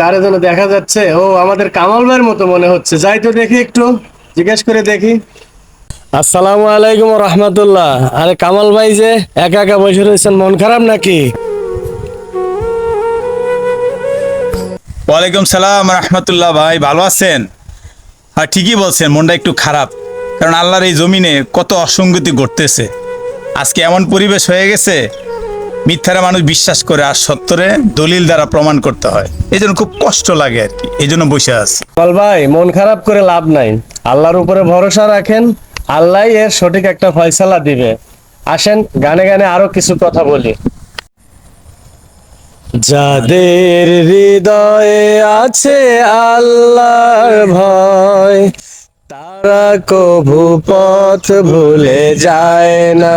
কারে যেন দেখা যাচ্ছে? ও আমাদের কামাল ভাইয়ের মতো মনে হচ্ছে। যাই তো দেখি একটু। জিজ্ঞেস করে দেখি। আসসালামু আলাইকুম রহমতুল্লাহ। আরে কামাল ভাই যে একা একা বসে রয়েছেন মন খারাপ নাকি? ওয়ালাইকুম সালাম রহমতুল্লাহ ভাই ভালো আছেন? হ্যাঁ ঠিকই বলছেন মনটা একটু খারাপ। কারণ আল্লাহর এই জমিনে কত অসঙ্গতি ঘটতেছে। আজকে এমন পরিবেশ হয়ে গেছে মিথ্যারা মানুষ বিশ্বাস করে আর সত্তরে দলিল দ্বারা প্রমাণ করতে হয়। এই জন্য খুব কষ্ট লাগে আর কি, এই জন্য বসে আছি। কামাল ভাই, মন খারাপ করে লাভ নাই। আল্লাহর উপরে ভরসা রাখেন, আল্লাহ এর সঠিক একটা ফয়সালা দিবে। আসেন, গানে গানে আরও কিছু কথা বলি। যাদের হৃদয়ে আছে আল্লাহর ভয়, তারা কভু পথ ভুলে যায় না।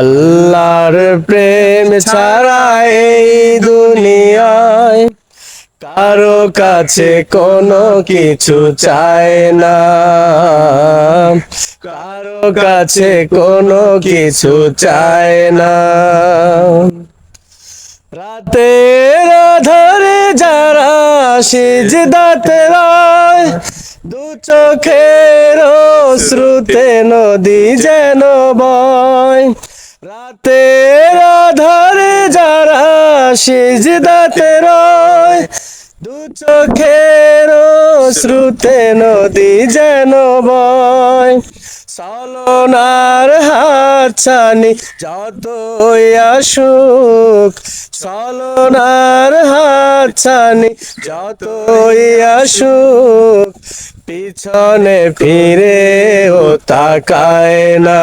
আল্লাহর প্রেম ছাড়া এই দুনিয়ায় কারও কাছে কোনো কিছু চায় না। কারও কাছে কোনো কিছু চায় না। রাতের ধরে যারা সিজদাতে রয়, দু চোখের শ্রুতে নদী যেন বয়। রাতের ধরে যারা সিজদাতে রয়, দু চোখের শ্রুতে নদী যেন বয়। সলনার হাতছানি যতই আসুক, সলনার হাতছানি যতই আসুক, পিছনে ফিরে ও তাকায় না।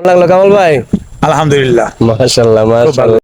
কেমন লাগল কামাল ভাই? আলহামদুলিল্লাহ। মাশাল্লাহ মাশাল্লাহ